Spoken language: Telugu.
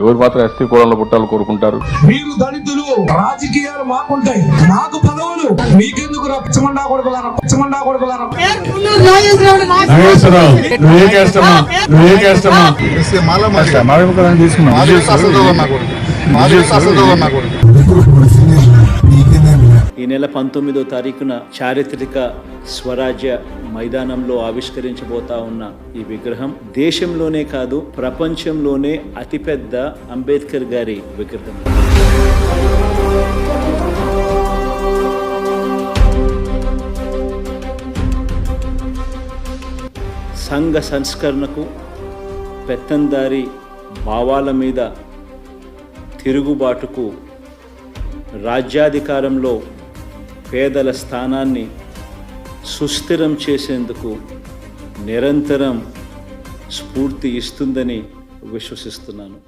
ఎవరు మాత్రం ఎస్టీ కోడలు పుట్టాలు కోరుకుంటారు? మీరు దళితులు రాజకీయాలు మాకుంటాయి. నాకు పదవులు. మీకెందుకు రా? పిచ్చమండా కొడుకులారా? నువ్వే నువ్వే తీసుకున్నాం. ఈ నెల పంతొమ్మిదో తారీఖున చారిత్రక స్వరాజ్య మైదానంలో ఆవిష్కరించబోతా ఉన్న ఈ విగ్రహం దేశంలోనే కాదు ప్రపంచంలోనే అతిపెద్ద అంబేద్కర్ గారి విగ్రహం. సంఘ సంస్కరణకు పెత్తందారి భావాల మీద తిరుగుబాటుకు రాజ్యాధికారంలో పేదల స్థానాన్ని సుస్థిరం చేసేందుకు నిరంతరం స్ఫూర్తి ఇస్తుందని విశ్వసిస్తున్నాను.